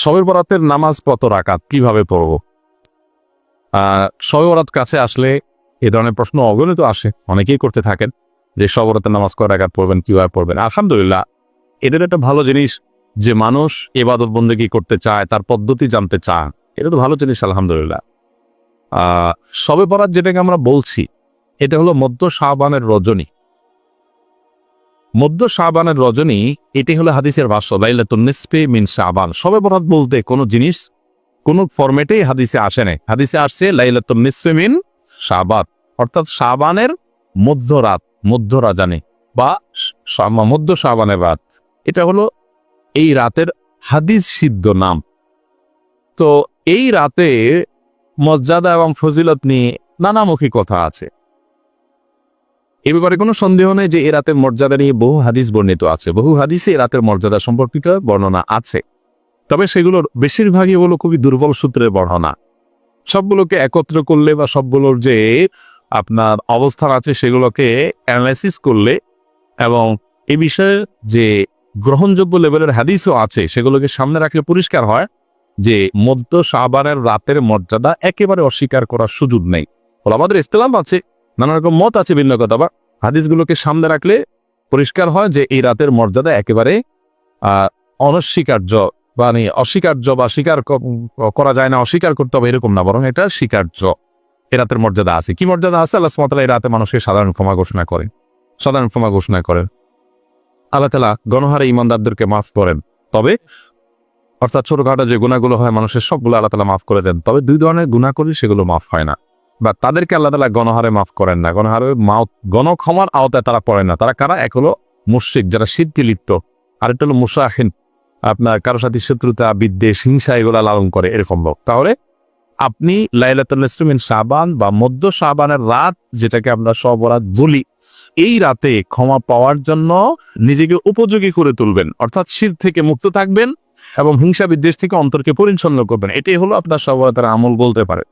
শবে বরাতের নামাজ কত রাকাত? কীভাবে পড়ব? শবে বরাত কাছে আসলে এ ধরনের প্রশ্ন অগণিত আসে। অনেকেই করতে থাকেন যে শবে বরাতের নামাজ কয় রাকাত পড়বেন, কীভাবে পড়বেন? আলহামদুলিল্লাহ, এদের একটা ভালো জিনিস যে মানুষ এবাদত বন্দেগী করতে চায়, তার পদ্ধতি জানতে চায়। এটা তো ভালো জিনিস, আলহামদুলিল্লাহ। শবে বরাত যেটাকে আমরা বলছি, এটা হলো মধ্য শাহবানের রজনী। মধ্য শাহবানের রজনী, এটি হলো হাদিসের ভাষ্য, লাইলাতুন নিসফে মিন শাহবান। সবে বরাত বলতে কোনো জিনিস, কোনো ফরম্যাটেই হাদিসে আসে নাই। হাদিসে আসছে লাইলাতুন নিসফে মিন শাহবান। অর্থাৎ শাহবানের মধ্যরাত মধ্য রাজানে, বা মধ্য শাহবানের রাত। এটা হলো এই রাতের হাদিস সিদ্ধ নাম। তো এই রাতে মর্যাদা এবং ফজিলত নিয়ে নানামুখী কথা আছে। এ ব্যাপারে কোনো সন্দেহ নেই যে এ রাতের মর্যাদা নিয়ে বহু হাদিস বর্ণিত আছে। বহু হাদিসে এ রাতের মর্যাদা সম্পর্কিত বর্ণনা আছে। তবে সেগুলোর বেশিরভাগই হলো খুবই দুর্বল সূত্রের বর্ণনা। সবগুলোকে একত্র করলে বা সবগুলোর যে আপনার অবস্থান আছে সেগুলোকে অ্যানালাইসিস করলে এবং এ বিষয়ে যে গ্রহণযোগ্য লেভেলের হাদিসও আছে, সেগুলোকে সামনে রাখলে পরিষ্কার হয় যে মধ্য সাবানের রাতের মর্যাদা একেবারে অস্বীকার করার সুযোগ নেই। বলে আমাদের ইস্তেলাম আছে। নানা রকম মত আছে ভিন্ন কথা বা হাদিসগুলোকে সামনে রাখলে পরিষ্কার হয় যে এই রাতের মর্যাদা একেবারে অনস্বীকার্য মানে অস্বীকার্য বা স্বীকার করা যায় না, অস্বীকার করতে হবে এরকম না, বরং এটা স্বীকার্য। এ রাতের মর্যাদা আছে। কি মর্যাদা আছে? আল্লাহ সুমাতালা এই রাতে মানুষকে সাধারণ ক্ষমা ঘোষণা করেন। সাধারণ ক্ষমা ঘোষণা করেন। আল্লাহ তালা গণহারে ইমানদারদেরকে মাফ করেন। তবে, অর্থাৎ ছোটখাটো যে গুণাগুলো হয়, মানুষের সবগুলো আল্লাহ তালা মাফ করে দেন। তবে দুই ধরনের গুণা করি সেগুলো মাফ হয় না। বা তাদেরকে আল্লাহ তালা গণহারে মাফ করেন না। গণহারে মাও গণক্ষমার আওতায় তারা পড়ে না। তারা কারা? এক হলো মুশ্রিক, যারা সিদ্ধি লিপ্ত। আরেকটা হলো মুসাহিন। আপনার কারও সাথে শত্রুতা, বিদ্বেষ, হিংসা এগুলা লালন করে এরকম লোক। তাহলে আপনি লাইলাতুল সাবান বা মধ্য সাবানের রাত যেটাকে আমরা সবরাত বলি, এই রাতে ক্ষমা পাওয়ার জন্য নিজেকে উপযোগী করে তুলবেন। অর্থাৎ শীত থেকে মুক্ত থাকবেন এবং হিংসা, বিদ্বেষ থেকে অন্তরকে পরিচ্ছন্ন করবেন। এটাই হলো আপনার সবরাতের আমল বলতে পারে।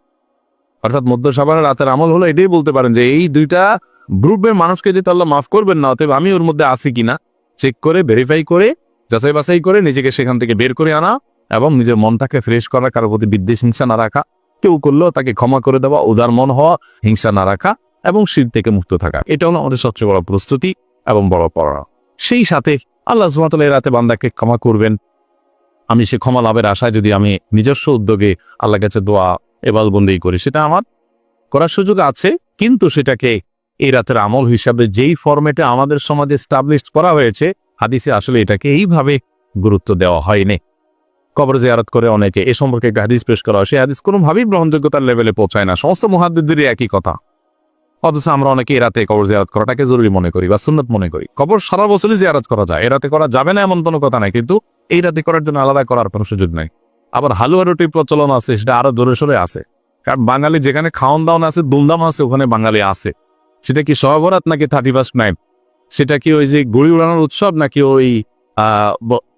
অর্থাৎ মধ্য সাবানের রাতের আমল হলো এটাই বলতে পারেন যে এই দুইটা গ্রুপের মানুষকে যদি আল্লাহ মাফ করবেন না, অতএব আমি ওর মধ্যে আছি কিনা? চেক করে ভেরিফাই করে, যাচাই বাছাই করে নিজেকে সেখান থেকে বের করে আনা এবং নিজের মনটাকে ফ্রেশ করা, কারোর প্রতি বিদ্বেষ, হিংসা না রাখা। কেউ করলেও তাকে ক্ষমা করে দেওয়া, উদার মন হওয়া, হিংসা না রাখা এবং শীত থেকে মুক্ত থাকা। এটা হলো আমাদের সবচেয়ে বড় প্রস্তুতি এবং বড় পড়া। সেই সাথে আল্লাহ সুমাতাল রাতে বান্দাকে ক্ষমা করবেন। আমি সে ক্ষমা লাভের আশায় যদি আমি নিজস্ব উদ্যোগে আল্লাহ কাছে দোয়া এবাল বন্দি করি। সেটা আমার করার সুযোগ আছে, কিন্তু সেটাকে এই রাতের আমল হিসাবে যেই ফরম্যাটে আমাদের সমাজে স্টাবলিশ করা হয়েছে, হাদিসে আসলে এটাকে এইভাবে গুরুত্ব দেওয়া হয়নি। কবর জিয়ারত করে অনেকে এ সম্পর্কে একটা হাদিস পেশ করা হয়। সেই হাদিস কোনোভাবেই গ্রহণযোগ্যতার লেভেলে পৌঁছায় না। সমস্ত মহাদ্দিদেরই একই কথা। অথচ আমরা অনেকে এই রাতে কবর জিয়ারত করাটাকে জরুরি মনে করি বা সুন্নত মনে করি। কবর সারা বছরই জিয়ারত করা যায়। এ রাতে করা যাবে না এমন কোনো কথা নাই, কিন্তু এই রাতে করার জন্য আলাদা করার কোনো সুযোগ নাই। আবার হালুয়া রুটির প্রচলন আছে, সেটা আরও জোরে সোরে আছে। কারণ বাঙালি যেখানে খাওয়ান দাওয়ান আছে দুমদাম আছে, ওখানে বাঙালি আছে। সেটা কি সহবরাত নাকি থার্টি ফার্স্ট নাইট? সেটা কি ওই যে গুড়ি উড়ানোর উৎসব নাকি ওই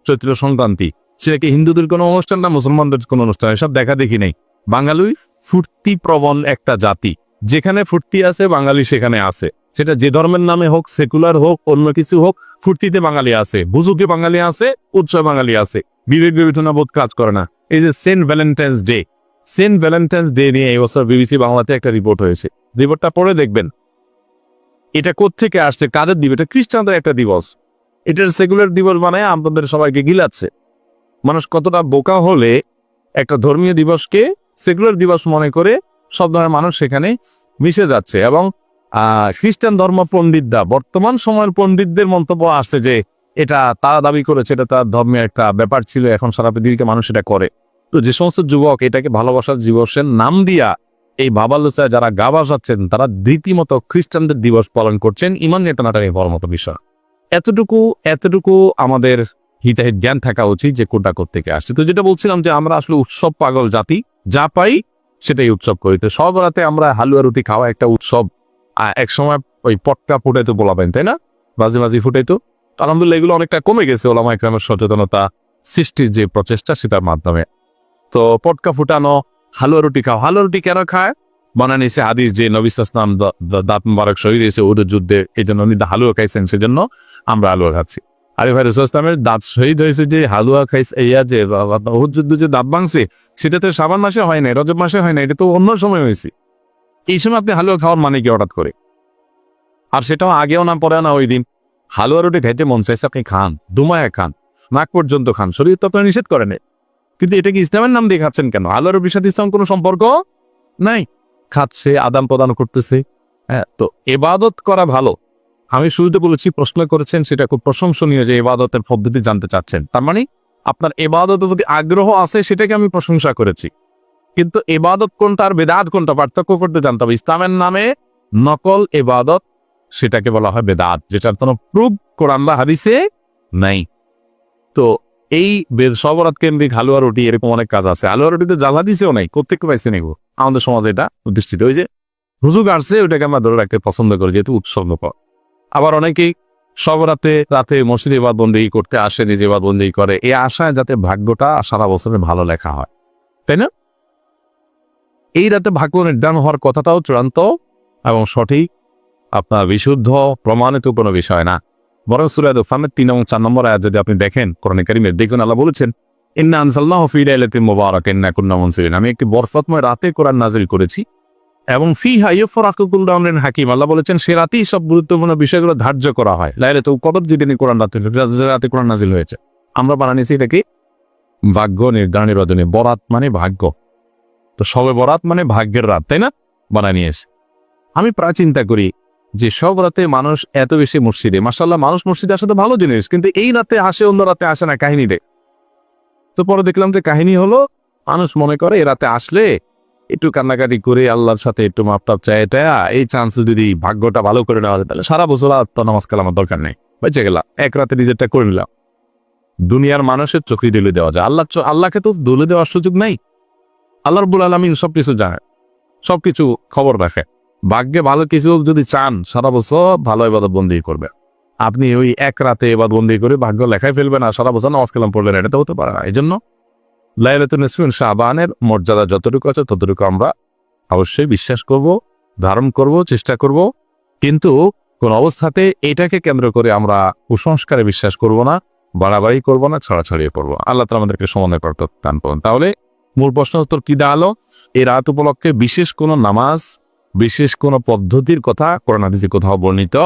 চৈত্র সংক্রান্তি? সেটা কি হিন্দুদের কোনো অনুষ্ঠান না মুসলমানদের কোনো অনুষ্ঠান? এসব দেখা দেখি নেই। বাঙালি ফুর্তি প্রবণ একটা জাতি। যেখানে ফুর্তি আছে, বাঙালি সেখানে আছে। সেটা যে ধর্মের নামে হোক সেকুলার হোক, অন্য কিছু হোক, ফুর্তিতে বাঙালি আছে, বুঝুকে বাঙালি আছে, উৎসব বাঙালি আছে। বিবেক বিবেচনা বোধ কাজ করে না। এই যে Saint Valentine's Day, Saint Valentine's Day নিয়ে এই বছর বিবিসি বাংলাতে একটা রিপোর্ট হয়েছে। রিপোর্টটা পরে দেখবেন। এটা কোত্থেকে আসছে, কাদের দিবস? এটা খ্রিস্টানদের একটা দিবস। এটার সেকুলার দিবস বানায় আপনাদের সবাইকে গিলাচ্ছে। মানুষ কতটা বোকা হলে একটা ধর্মীয় দিবসকে সেকুলার দিবস মনে করে সব ধরনের মানুষ সেখানে মিশে যাচ্ছে এবং খ্রিস্টান ধর্ম পণ্ডিতরা বর্তমান সময়ের পণ্ডিতদের মন্তব্য আসছে যে, এটা তারা দাবি করেছে, এটা তার ধর্মের একটা ব্যাপার ছিল, এখন সারা পৃথিবীতে মানুষ এটা করে। তো যে সমস্ত যুবক এটাকে ভালোবাসার দিবসের নাম দিয়া এই বাবালুসায় যারা গা বাসাচ্ছেন তারা রীতিমতো খ্রিস্টানদের দিবস পালন করছেন, ইমান নাটারি হওয়ার মতো বিষয়। এতটুকু এতটুকু আমাদের হিতাহিত জ্ঞান থাকা উচিত যে কোনটা থেকে আসছে। তো যেটা বলছিলাম যে, আমরা আসলে উৎসব পাগল জাতি, যা পাই সেটাই উৎসব করি। তো সব রাতে আমরা হালুয়া রুটি খাওয়া একটা উৎসব এক সময় ওই পটকা ফুটাইতো বলাবেন তাই না? বাজি বাজি ফুটাইতো। তো আলহামদুলিল্লাহ এগুলো অনেকটা কমে গেছে ওলামা একরামের সচেতনতা সৃষ্টির যে প্রচেষ্টা সেটার মাধ্যমে। তো পটকা ফুটানো, হালুয়া রুটি খাও। হালুয়া রুটি কেন খায়? বানান এসে হাদিস যে নবী ইসলাম দাঁত মুবারক শহীদ এসে ওদের যুদ্ধে এই জন্য উনি হালুয়া খাইছেন, সেজন্য আমরা হালুয়া খাচ্ছি। আরে ভাই, রসুল ইসলামের দাঁত শহীদ হয়েছে যে হালুয়া খাইছে ইয়া যে বহুত যুদ্ধ যে দাঁত ভাঙছে সেটা তো সাবান মাসে হয় নাই, রজব মাসে হয় না এটা তো অন্য সময় হয়েছে। এই সময় আপনি হালুয়া খাওয়ার মানে কি হঠাৎ করে? আর সেটাও আগেও না পরে না, ওই দিন। হালুয়া রুটি খাইতে মন চাইছে, আপনি খান, দুমায়া খান, নাক পর্যন্ত খান, শরীর তো আপনার নিষেধ করে নেই। কিন্তু এটা কি ইসলামের নাম দিয়ে খাচ্ছেন কেন? হালুয়া রুটির সাথে ইসলাম কোনো সম্পর্ক নাই? খাচ্ছে, আদান প্রদান করতেছে। হ্যাঁ তো এবাদত করা ভালো। আমি শুরুতে বলেছি, প্রশ্ন করেছেন, সেটা খুব প্রশংসনীয় যে এবাদতের পদ্ধতি জানতে চাচ্ছেন। তার মানে আপনার এবাদতের যদি আগ্রহ আছে, সেটাকে আমি প্রশংসা করেছি। কিন্তু এবাদত কোনটা আর বেদাত কোনটা? পার্থক্য করতে জানতে হবে। ইসলামের নামে নকল এবাদত সেটাকে বলা হয় বেদাত, যেটার কোনো প্রুফ কোরআন বা হাদিসে নাই। তো এই সবরাত কেন্দ্রিক হালুয়া রুটি, এরকম অনেক কাজ আছে। হালুয়া রুটিতে জ্বালা দিছেও নাই কোথেকে পাইছে নেগো আমাদের সমাজে এটা প্রতিষ্ঠিত। ওই যে হুজুগ আসছে, ওইটাকে আমরা ধরে রাখতে পছন্দ করি, যেহেতু উৎসর্গ পর আবার অনেকেই সব রাতে মসজিদে বাদ বন্দি করতে আসে, নিজে বাদ বন্দি করে। এই আশায় যাতে ভাগ্যটা সারা বছরে ভালো লেখা হয়। তাই না? এই রাতে ভাগ্য নির্ধারণ হওয়ার কথাটাও চূড়ান্ত এবং সঠিক, আপনার বিশুদ্ধ, প্রমাণিত কোনো বিষয় না। বরং সুরাদ ফামের তিন এবং চার নম্বর আয়াত যদি আপনি দেখেন, কোরআন দেখুন, আল্লাহ বলেছেন, ইন্না আনসাল্লাহ ফিরা ইলাতি মুবারাক, ইন্না কুন্না মুনসিরিন আমি একটি বরফতময় রাতে কোরআন নাজিল করেছি। এবং ফি হাইফর আকুকুল রাউন্ডেন হাকিম, আল্লাহ বলেছেন, সে রাতেই সব গুরুত্বপূর্ণ বিষয়গুলো ধার্য করা হয়। লাইলে তো কদর যেদিনই কোরআন রাতে রাতে কোরআন নাজিল হয়েছে। আমরা বানানিছি এটাকে ভাগ্য নির্ধারণের রজনী, বরাত মানে ভাগ্য। তো সবে বরাত মানে ভাগ্যের রাত, তাই না? বানা নিয়েছে আমি প্রায় চিন্তা করি যে সব রাতে মানুষ এত বেশি মসজিদে মাসাল্লাহ মানুষ মসজিদে আসা তো ভালো জিনিস, কিন্তু এই রাতে আসে, অন্য রাতে আসে না কাহিনীতে তো পরে দেখলাম যে কাহিনী হলো, মানুষ মনে করে এ রাতে আসলে একটু কান্নাকাটি করে আল্লাহর সাথে একটু মাপটাপ চায়, এটা এই চান্স যদি ভাগ্যটা ভালো করে নেওয়া যায়, তাহলে সারা বছর আর তো নামাজ কালামার দরকার নেই। বেঁচে গেলাম, এক রাতে নিজেরটা করে নিলাম। দুনিয়ার মানুষের চোখে দুলে দেওয়া যায়, আল্লাহ আল্লাহকে তো দুলে দেওয়ার সুযোগ নাই। আল্লাহ রবুল আলমিন সবকিছু জানে সব কিছু খবর রাখে ভাগ্যে ভালো কিছু যদি চান, সারা বছর ভালো এবাদত বন্দি করবে আপনি ওই এক রাতে এবার বন্দি করে ভাগ্য লেখায় ফেলবেন আর সারা বছর নামাজ কালাম পড়লেন এটা তো হতে পারে না। এই জন্য নিসফিন শাহবানের মর্যাদা যতটুকু আছে ততটুকু আমরা অবশ্যই বিশ্বাস করব, ধারণ করব, চেষ্টা করব। কিন্তু কোন অবস্থাতে এটাকে কেন্দ্র করে আমরা কুসংস্কারে বিশ্বাস করব না, বাড়াবাড়ি করব না ছড়াছড়িয়ে করব আল্লাহ তালা আমাদেরকে সমন্বয় করতে, দান তাহলে মূল প্রশ্ন উত্তর কি দাঁড়াল এই রাত উপলক্ষে বিশেষ কোনো নামাজ, বিশেষ কোনো পদ্ধতির কথা কোরআন হাদিসে কোথাও বর্ণিত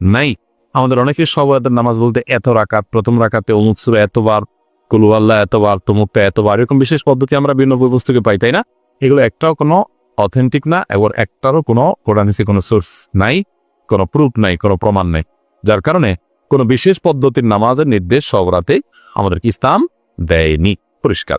নাই। আমাদের অনেকের সব রাতের নামাজ বলতে এত রাকাত, প্রথম রাকাতে অমুক এতবার, কুলু আল্লাহ এতবার তমুকটা এতবার, এরকম বিশেষ পদ্ধতি আমরা বিভিন্ন বই পুস্তকে পাই, তাই না? এগুলো একটাও কোনো অথেন্টিক না এবং একটারও কোনো কোরআন হাদিসে কোনো সোর্স নাই, কোনো প্রুফ নাই, কোনো প্রমাণ নেই। যার কারণে কোনো বিশেষ পদ্ধতির নামাজের নির্দেশ সব রাতে আমাদেরকে ইসলাম দেয়নি। পরিষ্কার।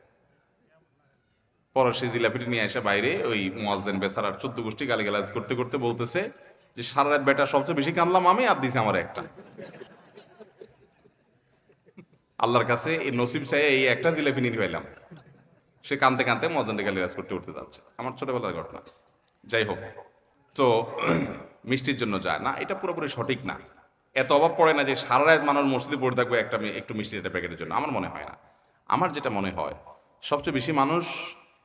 পরে সেই জিলাপিটি নিয়ে এসে বাইরে ওই মোয়াজ্জেন বেসারার চোদ্দ গোষ্ঠী গালিগালাজ করতে করতে বলতেছে যে, সারা রাত বেটা সবচেয়ে বেশি কানলাম আমি, আর দিছে আমার একটা। আল্লাহর কাছে এই নসিব চাই এই একটা জিলাপি নিয়ে পাইলাম সে কানতে কানতে মজান্ডে গালিগালাজ করতে করতে যাচ্ছে। আমার ছোটবেলার ঘটনা। যাই হোক, তো মিষ্টির জন্য যায় না, এটা পুরোপুরি সঠিক না। এত অভাব পড়ে না যে, সারা রাত মানুষ মসজিদে পড়ে থাকবে একটা একটু মিষ্টি একটা প্যাকেটের জন্য। আমার মনে হয় না। আমার যেটা মনে হয়, সবচেয়ে বেশি মানুষ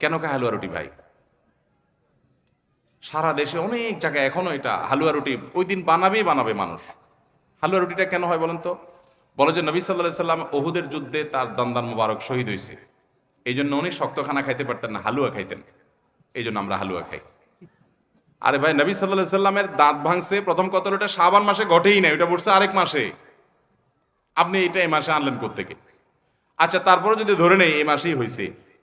কেন খায় হালুয়া রুটি ভাই? সারা দেশে অনেক জায়গায় এখনও এটা হালুয়া রুটি, ওই দিন বানাবেই বানাবে মানুষ। হালুয়া রুটিটা কেন হয় বলেন তো? বলে যে নবী সাল্লাহ সাল্লাম ওহুদের যুদ্ধে তার দন্দান মুবারক শহীদ হয়েছে এই জন্য উনি শক্ত খানা খাইতে পারতেন না, হালুয়া খাইতেন। এই জন্য আমরা হালুয়া খাই। আরে ভাই, নবী সাল্লাহ সাল্লামের দাঁত ভাঙছে, প্রথম কত ওটা সাবান মাসে ঘটেই নাই ওটা পড়ছে আরেক মাসে। আপনি এটা এই মাসে আনলেন কোত্থেকে? আচ্ছা তারপরে যদি ধরে নেই, এই মাসেই হয়েছে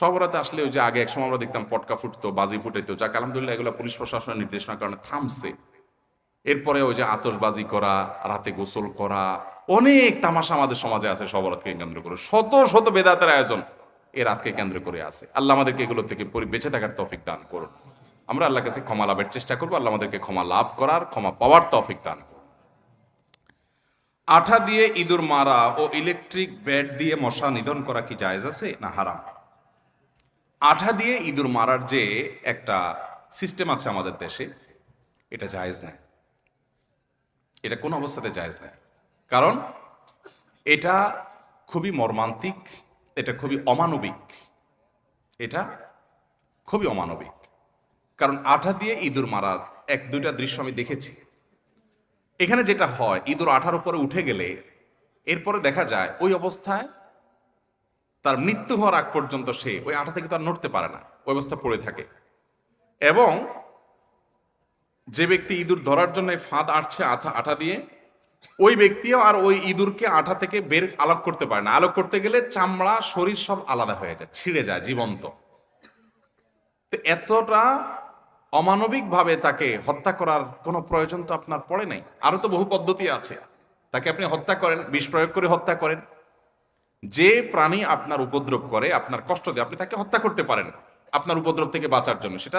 সবরাতে আসলে ওই যে আগে এক সময় আমরা দেখতাম পটকা ফুটতো, বাজি ফুটাইতো। যাক, আলহামদুলিল্লাহ এগুলো পুলিশ প্রশাসনের নির্দেশনার কারণে থামছে। এরপরে ওই যে আতশবাজি করা, রাতে গোসল করা, অনেক তামাশা আমাদের সমাজে আছে সবরাতকে কেন্দ্র করে। শত শত বেদাতের আয়োজন এ রাতকে কেন্দ্র করে আছে। আল্লাহ আমাদেরকে এগুলো থেকে বেঁচে থাকার তৌফিক দান করুন। আমরা আল্লাহ কাছে ক্ষমা লাভের চেষ্টা করব, আল্লাহ আমাদেরকে ক্ষমা লাভ করার, ক্ষমা পাওয়ার তফিক দান করুন। আঠা দিয়ে ইঁদুর মারা ও ইলেকট্রিক ব্যাট দিয়ে মশা নিধন করা কি জায়েজ আছে না হারাম? আঠা দিয়ে ইঁদুর মারার যে একটা সিস্টেম আছে আমাদের দেশে, এটা জায়েজ নাই। এটা কোন অবস্থাতে জায়েজ নাই। কারণ এটা খুবই মর্মান্তিক, এটা খুবই অমানবিক। এটা খুবই অমানবিক। কারণ আঠা দিয়ে ইঁদুর মারার এক, দুইটা দৃশ্য আমি দেখেছি। এখানে যেটা হয়, ইঁদুর আঠার উপরে উঠে গেলে এরপরে দেখা যায় ওই অবস্থায় তার মৃত্যু হওয়ার আগ পর্যন্ত সে ওই আঠা থেকে তো আর নড়তে পারে না, ওই অবস্থা পড়ে থাকে। এবং যে ব্যক্তি ইঁদুর ধরার জন্য ফাঁদ আটছে আঠা আঠা দিয়ে, ওই ব্যক্তিও আর ওই ইঁদুরকে আঠা থেকে বের আলোক করতে পারে না। আলোক করতে গেলে চামড়া, শরীর সব আলাদা হয়ে যায়, ছিঁড়ে যায়, জীবন্ত। তো এতটা অমানবিকভাবে তাকে হত্যা করার কোনো প্রয়োজন তো আপনার পড়ে নাই। আরও তো বহু পদ্ধতি আছে। তাকে আপনি হত্যা করেন, বিষ প্রয়োগ করে হত্যা করেন। যে প্রাণী আপনার উপদ্রব করে, আপনার কষ্ট দেয় আপনি তাকে হত্যা করতে পারেন, আপনার উপদ্রব থেকে বাঁচার জন্য। সেটা